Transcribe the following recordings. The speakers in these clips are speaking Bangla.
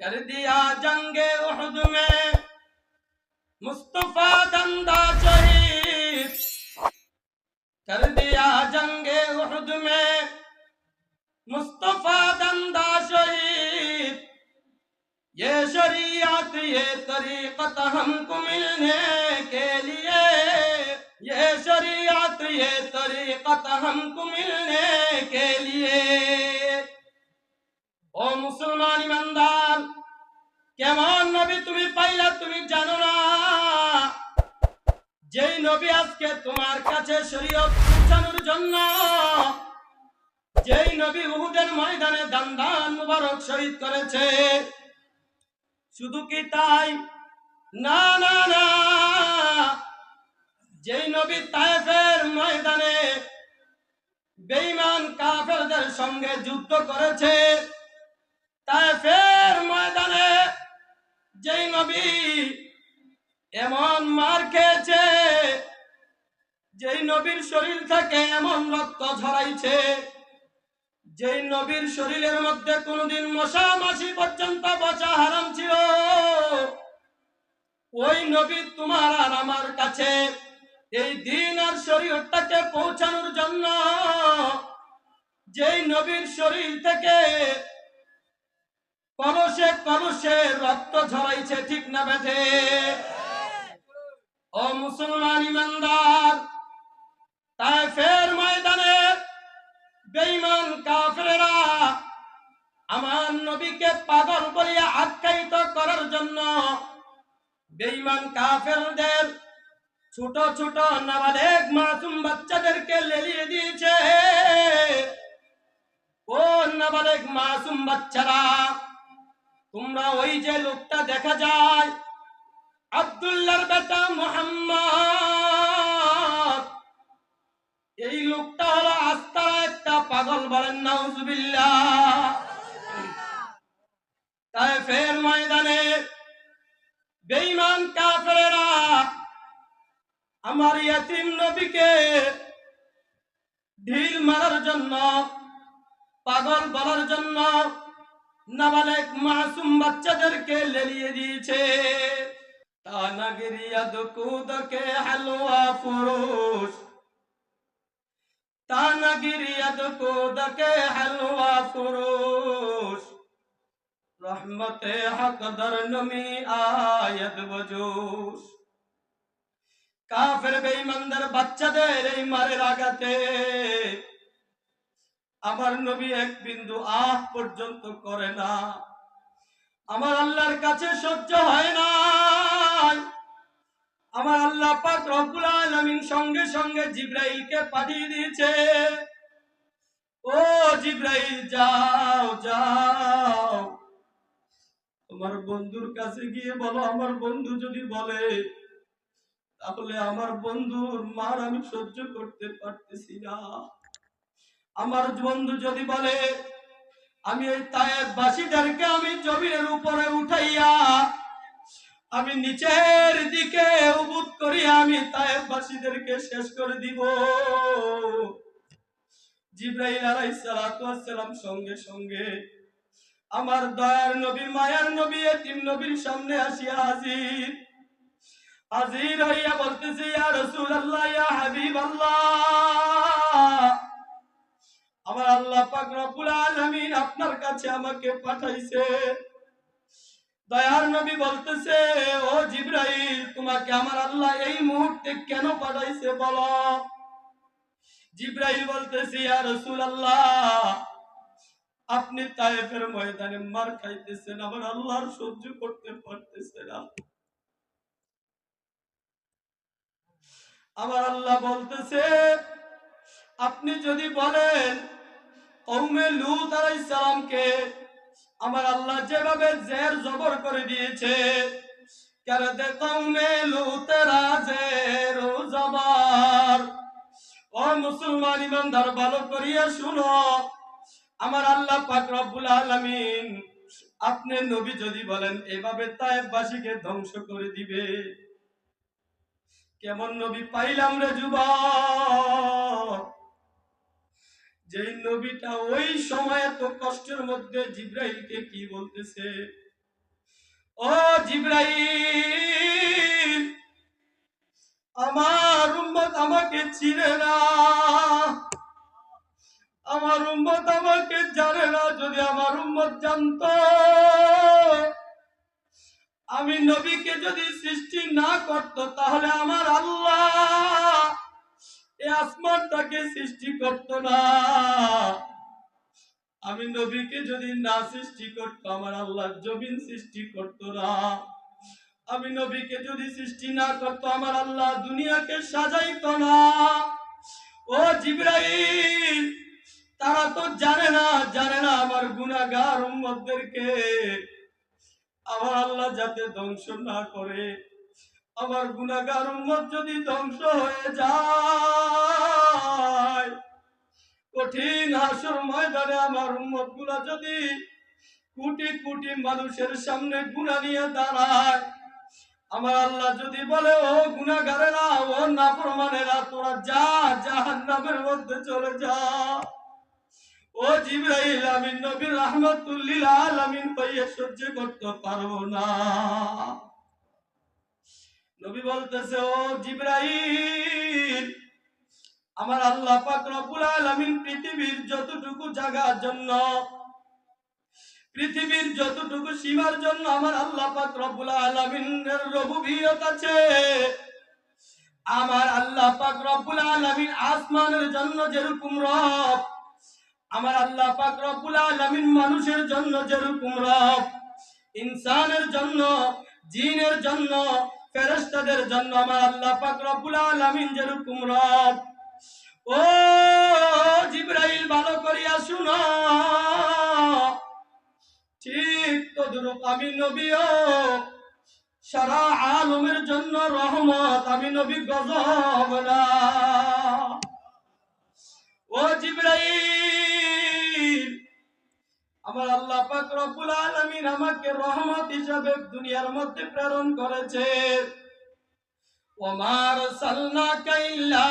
कर दिया जंगे उहद में। मुस्तफ़ा दंदा शहीद कर दिया जंगे उहद में। मुस्तफ़ा दंदा शहीद ये शरीयत, ये तरीकत हमको मिलने के लिए। ये शरीयत, ये तरीकत हमको मिलने के लिए। ও মুসলমান ইমানদার, কেমন নবী তুমি পাইলা তুমি জানো না? যেই নবী আজকে তোমার কাছে শরীয়ত পৌঁছানোর জন্য, যেই নবী উহুদের ময়দানে দান দান মুবারক শহীদ করেছে, শুধু কি তাই? না না না। যেই নবী তায়েফের ময়দানে বেঈমান কাফেরদের সঙ্গে যুদ্ধ করেছে তায়েফের ময়দানে যেই নবী এমন মার খেয়েছে, যেই নবীর শরীর থেকে এমন রক্ত ঝরাইছে, যেই নবীর শরীরের মধ্যে কোনোদিন মশা মাসি পর্যন্ত বসা হারাম ছিল। ওই নবী তোমার আর আমার কাছে এই দিন আর শরীরটাকে পৌঁছানোর জন্য যেই নবীর শরীর থেকে কলসে কলসে রক্ত ঝরাইছে, ঠিক না বেঁধে ও মুসলমান ইমানদার, তাই ফের ময়দানে বেঈমান কাফেরেরা আমার নবীকে পাগল বলিয়া আখ্যায়িত করার জন্য বেঈমান কাফেরদের ছোট ছোট নাবালেগ মাসুম বাচ্চাদেরকে লেলিয়ে দিয়েছে। ও নাবালেগ মাসুম বাচ্চারা তোমরা ওই যে লোকটা দেখা যায়, আব্দুল্লাহর বেটা মোহাম্মদ। এই লোকটা হলো আস্তারা একটা পাগল বলেন, নাউজুবিল্লাহ। তাই ফের ময়দানে বেঈমান কাফেরেরা আমার ইয়াতিম নবীকে ঢিল মারার জন্য, পাগল বলার জন্য নাবালেক মাসুম বাচ্চাদেরকে লেলিয়ে দিয়েছে। তানাগিরিয়াদ কুদকে হালুয়া ফুরুষ। তানাগিরিয়াদ কুদকে হালুয়া ফুরুষ। রহমতে হক দর নমি আয়াত বজুশ কাফের বেঈমানদের বাচ্চাদের এই মারের আঘাতে আমার নবী এক বিন্দু আহ পর্যন্ত করে না। আমার আল্লাহর কাছে সহ্য হয় না আমার আল্লাহ পাক রব্বুল আলামিন সঙ্গে সঙ্গে জিব্রাইলকে পাঠিয়ে দিয়েছে। ও জিব্রাইল, যাও যাও। তোমার বন্ধুর কাছে গিয়ে বলো, আমার বন্ধু যদি বলে, তাহলে আমার বন্ধুর মার আমি সহ্য করতে পারতেছি না। আমার বন্ধু যদি বলে, আমি এই তায়েব বাসীদেরকে আমি জমিনের উপরে উঠাইয়া, আমি নিচের দিকে উবুত করিয়া আমি তায়েব বাসীদেরকে শেষ করে দিব। আলাইহিস সালাতু সালাম সঙ্গে সঙ্গে আমার দয়ার নবী মায়ার নবী, এতিম নবীর সামনে আসিয়া হাজির। হাজির হইয়া বলতেছে, ইয়া রাসূলুল্লাহ, ইয়া হাবিবাল্লাহ আমার আল্লাহ পাক রব্বুল আলামিন আপনার কাছে আমাকে পাঠাইছে। দয়ার নবী বলতেছে, ও জিব্রাইল, তোমাকে আমার আল্লাহ এই মুহূর্তে কেন পাঠাইছে বলো? জিব্রাইল বলতেছে, ইয়া রাসূলুল্লাহ, আপনি তায়েফের ময়দানে মার খাইতেছেন, আমার আল্লাহর সহ্য করতে পারতেছে না। আমার আল্লাহ বলতেছে, আপনি যদি বলেন আমার আল্লাহ যেভাবে জের জবর করে দিয়েছে লুতেরা মুসলমান ভালো আমার আল্লাহ আপনি নবী যদি বলেন, এভাবে তায়েববাসীকে ধ্বংস করে দিবে। কেমন নবী পাইলাম রে যুবক? যেই নবীটা ওই সময় এত কষ্টের মধ্যে জিব্রাইলকে কি বলতেছে? ও জিব্রাইল, আমার উম্মত আমাকে চিনে না। আমার উম্মত আমাকে জানে না, যদি আমার উম্মত জানতো। আমি নবীকে যদি সৃষ্টি না করত, তাহলে আমার আল্লাহ আসমানটাকে সৃষ্টি করত না। আমি নবীকে যদি না সৃষ্টি করতো, আমার আল্লাহ জমিন সৃষ্টি করত না। আমি নবীকে যদি সৃষ্টি না করতো, আমার আল্লাহ দুনিয়াকে সাজাইত না। ও জিব্রাইল, তারা তো জানে না জানে না আমার গুনাহগার উম্মতদেরকে। আমার আল্লাহ যাতে ধ্বংস না করে আমার গুনাহগার উম্মত যদি ধ্বংস হয়ে যায়, কঠিন হাসর ময়দানে আমার উম্মতগুলা যদি কোটি কোটি মানুষের সামনে গুণা নিয়ে দাঁড়ায়, আমার আল্লাহ যদি বলে, ও গুনাগারেরা ও নাফরমানেরা, তোরা যা জাহান্নামের মধ্যে চলে যা। ও জিব্রাইল, আমি নবী রাহমাতুল্লিল আলামিন পাইয়ে সহ্য করতে পারব না। নবী বলতেছে, ও জিব্রাইল, আমার আল্লাহ পাক রব্বুল আলামিন পৃথিবীর যতটুকু জায়গার জন্য, পৃথিবীর যতটুকু সীমার জন্য আমার আল্লাহ পাক রব্বুল আলামিনের রবুবিয়ত আছে, আমার আল্লাহ পাক রব্বুল আলামিন আসমানের জন্য যেরকম রব, আমার আল্লাহ পাক রব্বুল আলামিন মানুষের জন্য যেরকম রব, ইনসানের জন্য, জিনের জন্য ফেরেশতাদের জন্য আমার আল্লাহ পাক রব্বুল আলামিন যেরকম রব। ও জিব্রাইল, ভালো করিয়া শুনো। ঠিক তদ্রুপ আমি নবীও, সারা আলমের জন্য রহমত, আমি নবী গজব না। ও জিব্রাইল আমার আল্লাহ পাক রব্বুল আলামিন আমাকে রহমত হিসাবে দুনিয়ার মধ্যে প্রেরণ করেছে। ওমার সাল্লা কাইল্লা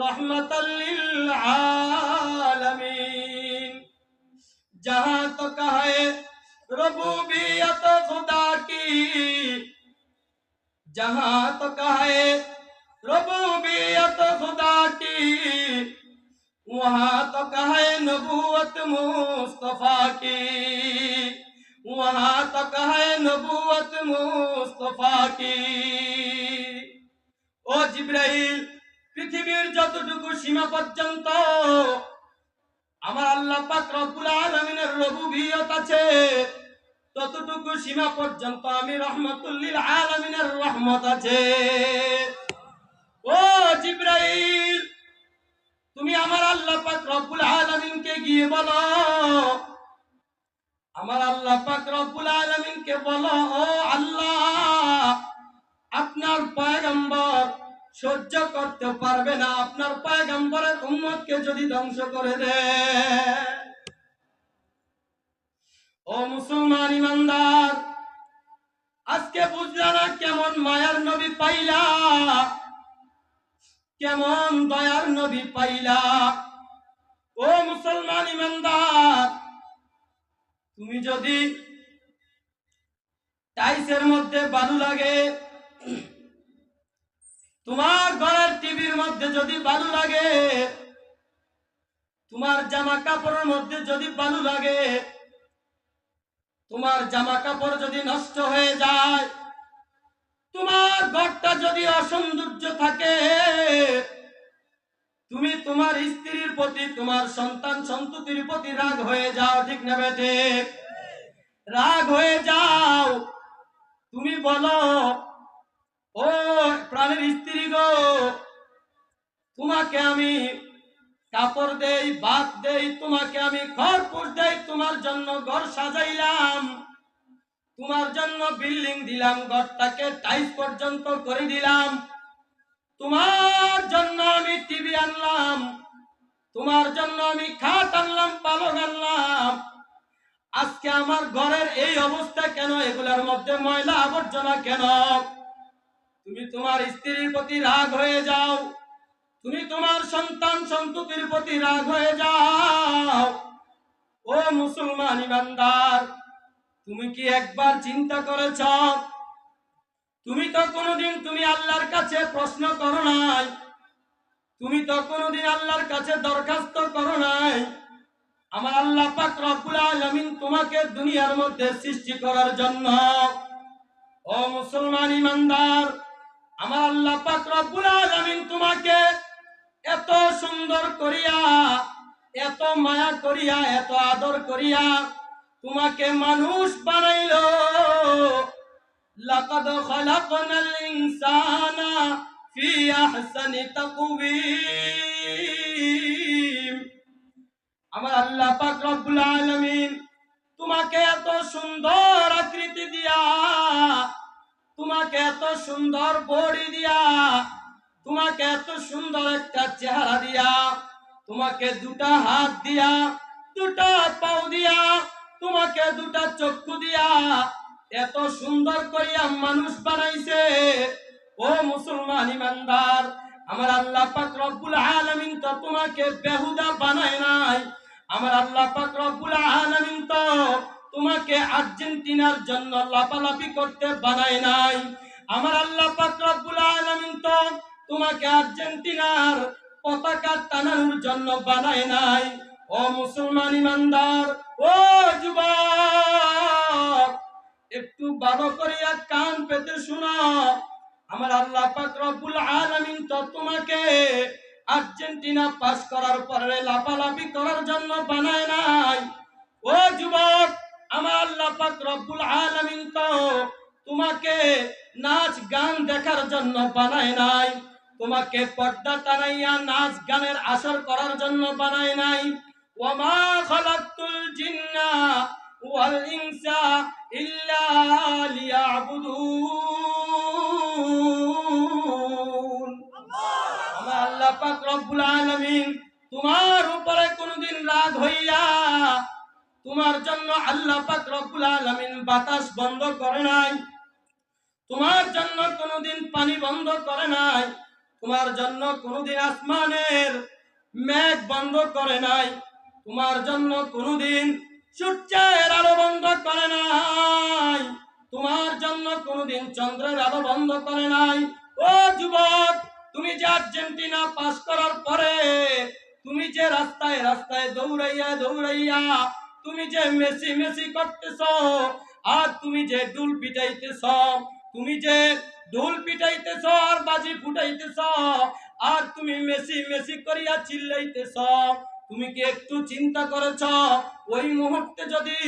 রহমাতাল লিল আলামিন। যাহা তো কাহে রবুবিয়ত খুদা কি যাহা তো কাহে রবুবিয়ত খুদা কি وہاں تو کہے نبوت مصطفیٰ کی وہاں تو کہے نبوت مصطفیٰ کی ও জিব্রাইল পৃথিবীর যতটুকু সীমা পর্যন্ত আমার আল্লাহ পাক রব্বুল আলমিনের রবুবিয়ত আছে। ততটুকু সীমা পর্যন্ত আমি রহমতুল্লিল আলমিনের রহমত আছে। ও জিব্রাইল তুমি আমার আল্লাহ পাক রব্বুল আলামিনকে গিয়ে বলো। আমার আল্লাহ পাক রব্বুল আলামিনকে বলো, ও আল্লাহ, আপনার পয়গম্বর সহ্য করতে পারবে না। আপনার পয়গম্বরের উম্মতকে যদি ধ্বংস করে দে। ও মুসলমান ইমানদার, আজকে বুঝলা না কেমন মায়ার নবী পাইলা। কেমন দয়ার নদী পাইলা? ও মুসলমান ইমানদার, তুমি যদি টাইসের মধ্যে বালু লাগে, তোমার ঘরের টিভির মধ্যে যদি বালু লাগে, তোমার জামা কাপড়ের মধ্যে যদি বালু লাগে, তোমার জামা কাপড় যদি নষ্ট হয়ে যায় ঘরটা যদি অসৌন্দর্য থাকে, তুমি তোমার স্ত্রীর প্রতি, তোমার সন্তান সন্ততির প্রতি রাগ হয়ে যাও, ঠিক না বেটে রাগ হয়ে যাও। তুমি বলো, ও প্রাণের স্ত্রী গো, তোমাকে আমি কাপড় দেই ভাত দেই, তোমাকে আমি পুষ দেই, তোমার জন্য ঘর সাজাইলাম। তোমার জন্য বিল্ডিং দিলাম, ঘরটাকে টাইস পর্যন্ত করে দিলাম। তোমার জন্য আমি টিভি আনলাম, তোমার জন্য আমি খাট আনলাম পালক আনলাম। আজকে আমার ঘরের এই অবস্থা কেন? এগুলার মধ্যে ময়লা আবর্জনা কেন? তুমি তোমার স্ত্রীর প্রতি রাগ হয়ে যাও। তুমি তোমার সন্তান সন্ততির প্রতি রাগ হয়ে যাও। ও মুসলমান ইমানদার তুমি কি একবার চিন্তা করেছ? তুমি তো কোনোদিন, তুমি আল্লাহর কাছে প্রশ্ন করো নাই। তুমি তো কোনোদিন আল্লাহর কাছে দরখাস্ত করো নাই। আমার আল্লাহ পাক রব্বুল আলামিন তোমাকে দুনিয়ার মধ্যে সৃষ্টি করার জন্য, ও মুসলমান ইমানদার, আমার আল্লাহ পাক রব্বুল আলামিন তোমাকে এত সুন্দর করিয়া, এত মায়া করিয়া, এত আদর করিয়া তোমাকে মানুষ বানাইল। লাকাদ খালাকনাল ইনসানা ফি আহসানি তাকওয়িম। আমার আল্লাহ পাক রব্বুল আলামিন তোমাকে এত সুন্দর আকৃতি দিয়া, তোমাকে এত সুন্দর বডি দিয়া, তোমাকে এত সুন্দর একটা চেহারা দিয়া, তোমাকে দুটা হাত দিয়া, দুটা পাও দিয়া তোমাকে দুটা চক্ষু দিয়া এত সুন্দর করিয়া মানুষ বানাইছে। ও মুসলমান ইমানদার, আমার আল্লাহ পাক রব্বুল আলামিন তো তোমাকে বেহুদা বানায় নাই। আমার আল্লাহ পাক রব্বুল আলামিন তো তোমাকে আর্জেন্টিনার জন্য লাপালাপি করতে বানায় নাই। আমার আল্লাহ পাক রব্বুল আলামিন তো তোমাকে আর্জেন্টিনার পতাকা টানানোর জন্য বানায় নাই। ও মুসলমান ইমানদার, ও যুবক, একটু ভালো করিয়া কান পেতে শোনা। আমার আল্লাহ পাক রব্বুল আলামিন তো তোমাকে আর্জেন্টিনা পাস করার পরে লাফালাফি করার জন্য বানায় নাই। ও যুবক, আমার আল্লাহ পাক রব্বুল আলামিন তো তোমাকে নাচ গান দেখার জন্য বানায় নাই। তোমাকে পর্দা টানাইয়া নাচ গানের আসর করার জন্য বানায় নাই। তোমার উপরে কোনদিন রাগ হইয়া তোমার জন্য আল্লাহ পাক রব্বুল আলামিন বাতাস বন্ধ করে নাই, তোমার জন্য কোনদিন পানি বন্ধ করে নাই, তোমার জন্য কোনদিন আসমানের মেঘ বন্ধ করে নাই তোমার জন্য কোনদিন সূর্যের আলো বন্ধ করে নাই। তোমার জন্য কোনদিন চন্দ্রের আলো বন্ধ করে নাই। ও যুবক, তুমি যে আর্জেন্টিনা পাস করার পরে তুমি যে রাস্তায় রাস্তায় দৌড়াইয়া দৌড়াইয়া তুমি যে মেসি মেসি করতেছ, আর তুমি যে ডুল পিটাইতেছ, তুমি যে ঢোল পিটাইতেছ আর বাজি ফুটাইতেছ, আর তুমি মেসি মেসি করিয়া চিল্লাইতেছ তুমি কি একটু চিন্তা করেছ? ওই মুহূর্তে যদি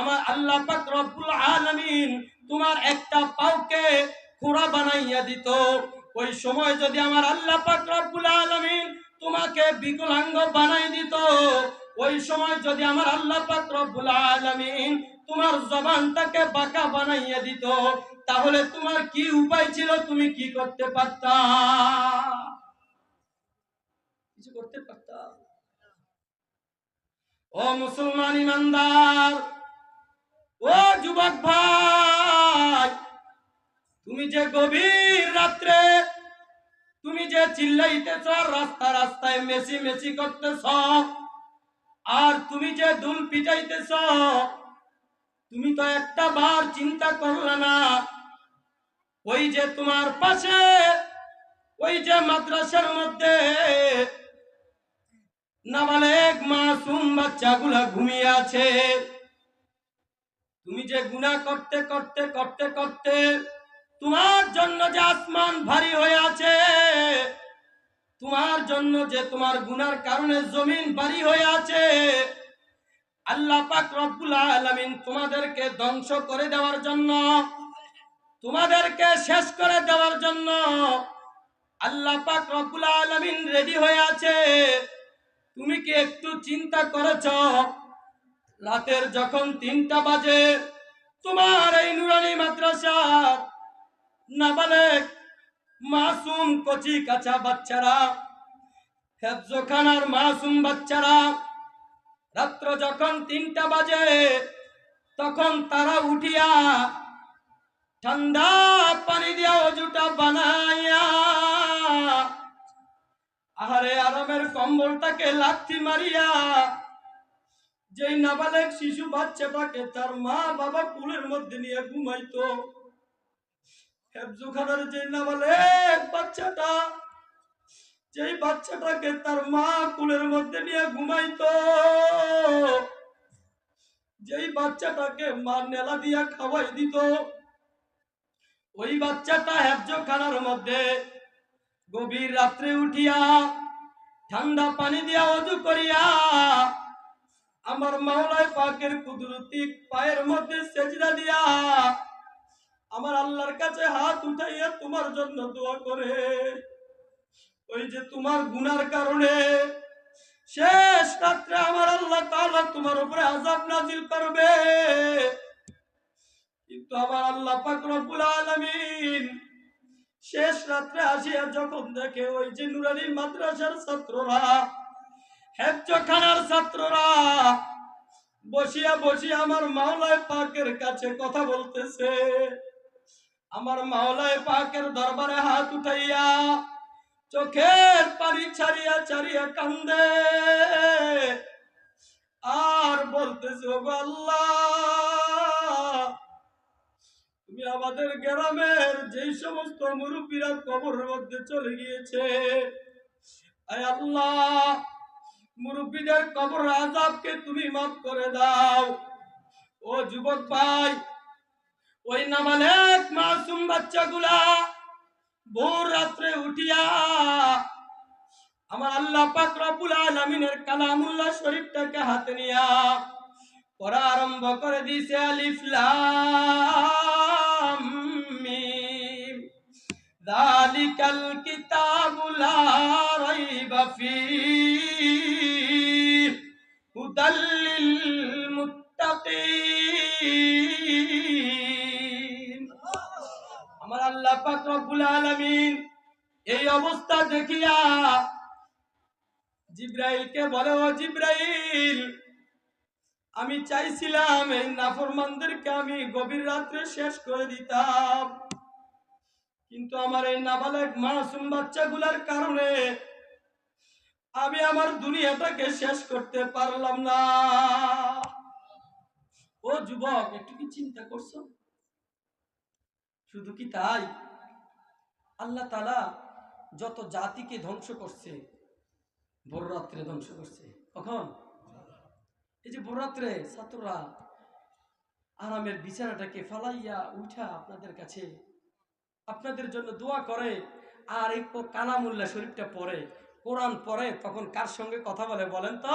আমার আল্লাহ পাক রব্বুল আলামিন তোমার একটা পাউকে খোড়া বানাইয়া দিত, ওই সময় যদি আমার আল্লাহ পাক রব্বুল আলামিন তোমাকে বিকলাঙ্গ বানাই দিত, ওই সময় যদি আমার আল্লাহ পাক রব্বুল আলামিন তোমার জবানটাকে বাঁকা বানাইয়া দিত, তাহলে তোমার কি উপায় ছিল? তুমি কি করতে পারতা? কিছু করতে পারতা? ও মুসলমান ইমানদার, ও যুবক ভাই, তুমি যে গভীর রাত্রে, তুমি যে চিল্লাইতেছ, রাস্তা রাস্তায় মেসি মেসি করতেছ, আর তুমি যে দুল পিটাইতেছ, তুমি তো একটা বার চিন্তা করলে না, ওই যে তোমার পাশে, ওই যে মাদ্রাসার মধ্যে নাবালেক মাসুম বাচ্চাগুলা ঘুমিয়ে আছে। তুমি যে গুনাহ করতে করতে করতে করতে তোমার জন্য যে আসমান ভারী হয়ে আছে, তোমার জন্য যে তোমার গুনার কারণে জমিন ভারী হয়ে আছে, আল্লাহ পাক রব্বুল আলামিন তোমাদেরকে ধ্বংস করে দেওয়ার জন্য, তোমাদেরকে শেষ করে দেওয়ার জন্য আল্লাহ পাক রব্বুল আলামিন রেডি হয়ে আছে। তুমি কি একটু চিন্তা করেছ? রাতের যখন তিনটা বাজে, তোমার এই নুরানি মাদ্রাসার নাবালেক মাসুম কচি কাঁচা বাচ্চারা হেফজোখানার মাসুম বাচ্চারা, রাত্র যখন তিনটা বাজে, তখন তারা উঠিয়া ঠান্ডা পানি দিয়া অজুটা বানাইয়া আহারে আরামের কম্বলটাকে লাথি মারিয়া, যেই নাবালেক শিশু বাচ্চাটাকে তার মা বাবা কুলের মধ্যে নিয়ে ঘুমাইতো। হেফজুখানার যে নাবালেক বাচ্চাটা, যেই বাচ্চাটাকে তার মা কুলের মধ্যে নিয়ে ঘুমাইতো, যেই বাচ্চাটাকে মা নেলা দিয়া খাওয়াই দিত, ওই বাচ্চাটা হেফজখানার মধ্যে গভীর রাত্রে উঠিয়া ঠান্ডা পানি দিয়া অজু করিয়া আমার মাওলায় পাকের কুদরতি পায়ের মধ্যে সেজদা দিয়া আমার আল্লাহর কাছে হাত উঠাইয়া তোমার জন্য দোয়া করে। ওই যে তোমার গুনার কারণে শেষ রাত্রে আমার আল্লাহ তাআলা তোমার উপরে আযাব নাজিল করবে। কিন্তু আমার আল্লাহ পাক রব্বুল আলামিন শেষ রাত্রে আসিয়া যখন দেখে ওই যে নুরানি মাদ্রাসার ছাত্ররা হেফজখানার ছাত্ররা বসিয়া বসিয়া আমার মাওলায় পাকের কাছে কথা বলতেছে। আমার মাওলায় পাকের দরবারে হাত উঠাইয়া চোখের পানি ছাড়িয়া ছাড়িয়া কান্দে। আর বলতেছে আল্লাহ তুমি আমাদের গ্রামের যেই সমস্ত মুরব্বীরা কবরের মধ্যে চলে গিয়েছে আল্লাহ, মুরব্বীদের কবর আজাবকে তুমি মাফ করে দাও। ও যুবক ভাই, ওই নামালেক মাসুম বাচ্চাগুলা ভোর রাত্রে উঠিয়া আমার আল্লাহ পাক রব্বুল আলামিনের কালামুল্লাহ শরীফটাকে হাতে নিয়া পড়া আরম্ভ করে দিয়েছে আলিফ মিম যালিকাল কিতাবু লা রাইবা ফীহ হুদাল লিল মুত্তাকিন আমার আল্লাহ পাক রব্বুল আলামিন এই অবস্থা দেখিয়া জিব্রাইলকে বলে, ও জিব্রাইল আমি চাইছিলাম এই নাফরমানদেরকে আমি গভীর রাত্রে শেষ করে দিতাম। কিন্তু আমার এই নাবালেক মাসুম বাচ্চাগুলার কারণে আমি আমার দুনিয়াটাকে শেষ করতে পারলাম না। ও যুবক, একটু কি চিন্তা করছ? শুধু কি তাই? আল্লাহ তালা যত জাতিকে ধ্বংস করছে, ভোর রাত্রে ধ্বংস করছে। কখন? এই যে ভোর রাত্রে ছাত্ররা আরামের বিছানাটাকে ফালাইয়া উঠা আপনাদের কাছে, আপনাদের জন্য দোয়া করে, আর এই কালামুল্লাহ শরীফটা পড়ে, কোরআন পড়ে, তখন কার সঙ্গে কথা বলে বলেন তো?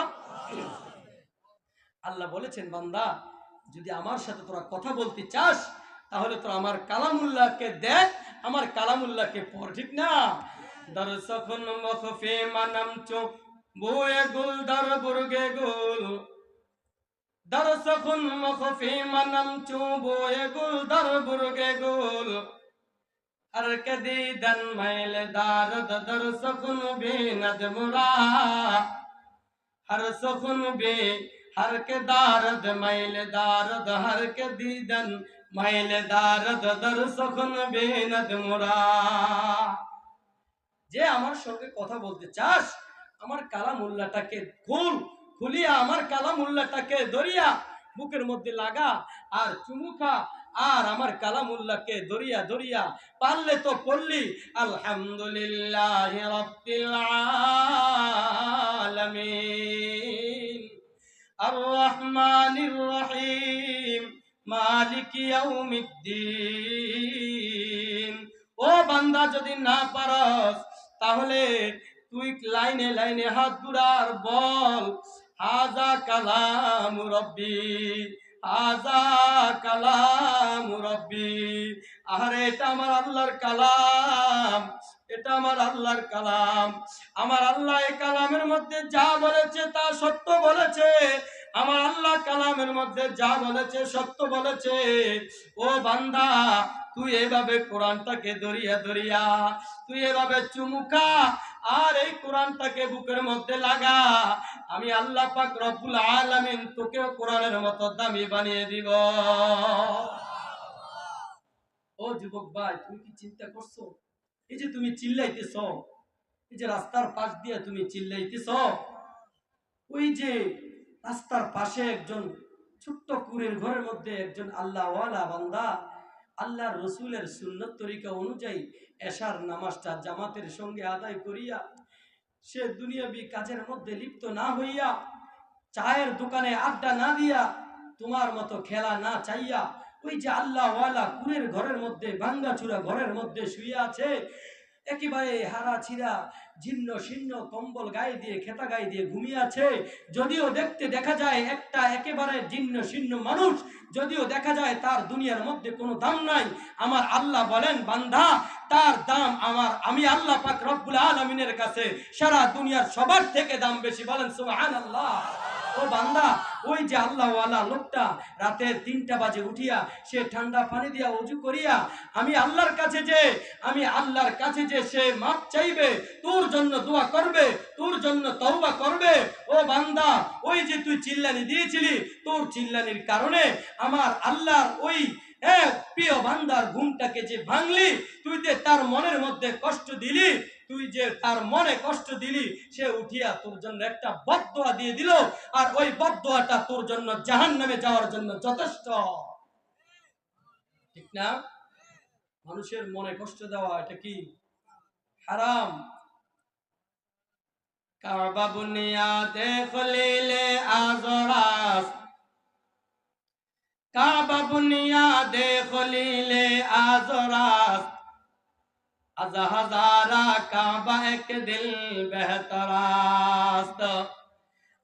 আল্লাহ বলেছেন, বান্দা, যদি আমার সাথে তোরা কথা বলতে চাস, তাহলে তো আমার কালামুল্লাহকে দেখ, আমার কালামুল্লাহকে পড়, ঠিক না? মখফে মানাম চো, বয়ে গুল, দর বুর্গে গুল। দর্শন মুখফি মনম চুবো গুল দর বুর্গে গুল। আর কদি দন মাইল দার দর সখন বি নদ মুরা হর সখন বি, হর কে দার দ মাইল দার দ হর কে দিদন মাইল দার দ দর সখন বি নদ মুরা যে আমার সঙ্গে কথা বলতে চাস, আমার কালামুল্লাটাকে মোল্লাটাকে খুল খুলিয়া আমার কালামুল্লাটাকে ধরিয়া বুকের মধ্যে লাগা আর চুমুখা আর আমার কালামুল্লাহকে দরিয়া দরিয়া পারলে তো পড়লি। আলহামদুলিল্লাহ রাব্বিল আলামিন। আর রহমানির রহিম ও বান্দা, যদি না পারস, তাহলে তুই লাইনে লাইনে হাত দুরার বল। হাজা কালাম রব্বি আজা কালাম রব্বি। আরে এটা আমার আল্লাহর কালাম, এটা আমার আল্লাহর কালাম। আমার আল্লাহ এই কালামের মধ্যে যা বলেছে তা সত্য বলেছে। আমার আল্লাহ কালামের মধ্যে যা বলেছে, সত্য বলেছে। ও বান্দা, তুই এভাবে কোরআনটাকে দরিয়া দরিয়া তুই এভাবে চুমুকা আর এই কোরআনটাকে বুকের মধ্যে লাগা। আমি আল্লাহ পাক রব্বুল আলামিন তোকেও কোরআনের মতো দামি বানিয়ে দিব। ও যুবক ভাই, তুমি কি চিন্তা করছ? এই যে তুমি চিল্লাইতেছ, এই যে রাস্তার পাশ দিয়ে তুমি চিল্লাইতেছ, ওই যে রাস্তার পাশে একজন ছোট্ট কুড়ের ঘরের মধ্যে একজন আল্লাহওয়ালা বান্দা আল্লাহ রসুলের সুন্নত তরিকা অনুযায়ী এশার নামাজটা জামাতের সঙ্গে আদায় করিয়া সে দুনিয়াবি কাজের মধ্যে লিপ্ত না হইয়া চায়ের দোকানে আড্ডা না দিয়া তোমার মতো খেলা না চাইয়া ওই যে আল্লাহওয়ালা কুড়ের ঘরের মধ্যে ভাঙ্গা চূড়া ঘরের মধ্যে শুয়ে আছে, একেবারে হারা ছিঁড়া জীর্ণ শীর্ণ কম্বল গায়ে দিয়ে, খেতা গায়ে দিয়ে ঘুমিয়ে আছে। যদিও দেখতে দেখা যায় একটা একেবারে জীর্ণ শীর্ণ মানুষ, যদিও দেখা যায় তার দুনিয়ার মধ্যে কোনো দাম নাই। আমার আল্লাহ বলেন বান্ধা তার দাম আমার, আমি আল্লাহ পাক রব্বুল আলমিনের কাছে সারা দুনিয়ার সবার থেকে দাম বেশি বলেন সুবহান আল্লাহ ও বান্দা ওই যে আল্লাহওয়ালা লোকটা রাতের তিনটা বাজে উঠিয়া সে ঠান্ডা পানি দিয়া উজু করিয়া, আমি আল্লাহর কাছে যে, আমি আল্লাহর কাছে যে সে মাপ চাইবে, তোর জন্য দোয়া করবে, তোর জন্য তওবা করবে, ও বান্দা, ওই যে তুই চিল্লানি দিয়েছিলি, তোর চিল্লানির কারণে আমার আল্লাহর ওই হ্যাঁ প্রিয় বান্দার ঘুমটাকে যে ভাঙলি, তুই যে তার মনের মধ্যে কষ্ট দিলি, তুই যে তার মনে কষ্ট দিলি, সে উঠিয়া তোর জন্য একটা বদদোয়া দিয়ে দিল, আর ওই বদদোয়াটা তোর জন্য জাহান নামে যাওয়ার জন্য যথেষ্ট। ঠিক না? মানুষের মনে কষ্ট দেওয়া, এটা কি হারাম? কাবা বুনিয়াদে খলিলে আজরাস কাবা বুনিয়াদে খলিলে আজরাস আজ হাজারা কাবা এক দিল বেহতরাস্ত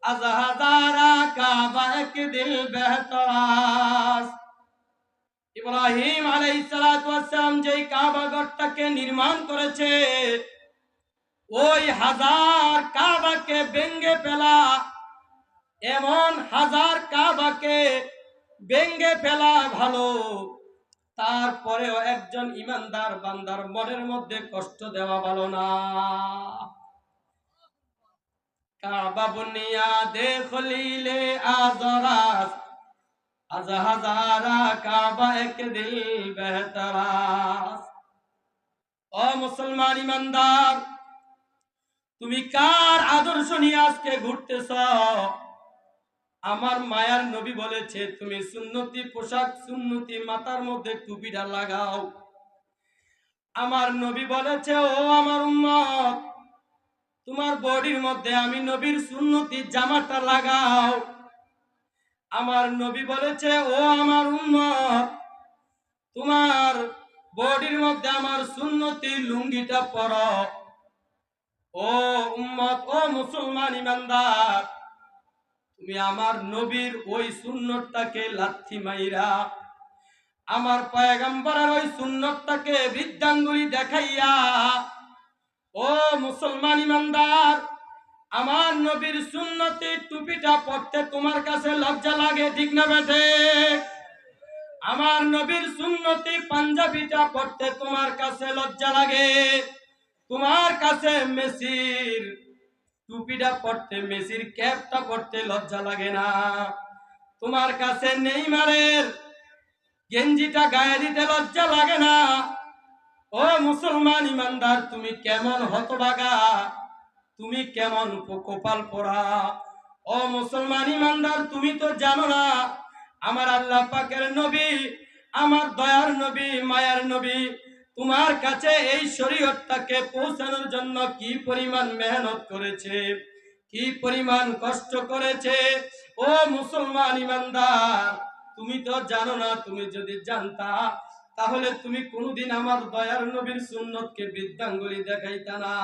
আজ হাজারা কাবা এক দিল বেহতরাস ইব্রাহিম আলাইসালাম যেই কাবা ঘরটাকে নির্মাণ করেছে, ওই হাজার কাবাকে ভেঙে ফেলা, এমন হাজার কাবাকে ভেঙ্গে ফেলা ভালো। তারপরেও একজন ইমানদার বান্দার মনের মধ্যে কষ্ট দেওয়া ভালো না। কাবা বুনিয়া দে খলিলে আজরাস আজ হাজারা কাবা এক দিল বেহতরাস ও মুসলমান ইমানদার, তুমি কার আদর্শ নিয়ে আজকে ঘুরতেছ? আমার মায়ার নবী বলেছে, তুমি সুন্নতি পোশাক, সুন্নতি মাথার মধ্যে টুপিটা লাগাও। আমার নবী বলেছে, ও আমার উম্মত, তোমার বডির মধ্যে আমি নবীর সুন্নতি জামাটা লাগাও। আমার নবী বলেছে, ও আমার উম্মত, তোমার বডির মধ্যে আমার সুন্নতি লুঙ্গিটা পরো। ও উম্মত, ও মুসলমান ইমানদার তুমি আমার নবীর ওই সুন্নতটাকে লাথি মাইরা আমার পয়গম্বরের ওই সুন্নতটাকে বৃদ্ধাঙ্গুলি দেখাইয়া, ও মুসলমান ইমানদার, আমার নবীর সুন্নতি টুপিটা পড়তে তোমার কাছে লজ্জা লাগে, ঠিক না বেঠে? আমার নবীর সুন্নতি পাঞ্জাবিটা পড়তে তোমার কাছে লজ্জা লাগে, তোমার কাছে মেসির টুপিটা পড়তে মেসির ক্যাপটা পড়তে লজ্জা লাগে না। তোমার কাছে নেইমারের গেঞ্জিটা গায়ে দিতে লজ্জা লাগে না। ও মুসলমান ইমানদার, তুমি কেমন হতবাগা তুমি কেমন কপাল পড়া? ও মুসলমান ইমানদার, তুমি তো জানো না, আমার আল্লাহ পাকের নবী, আমার দয়ার নবী, মায়ার নবী তোমার কাছে এই শরীয়তটাকে পৌঁছানোর জন্য কি পরিমাণ মেহনত করেছে? কি পরিমাণ কষ্ট করেছে? ও মুসলমান ইমানদার, তুমি তো জানো না, তুমি যদি জানতা, তাহলে তুমি কোনোদিন আমার দয়ার নবীর সুন্নতকে বৃদ্ধাঙ্গুলি দেখাইতা না।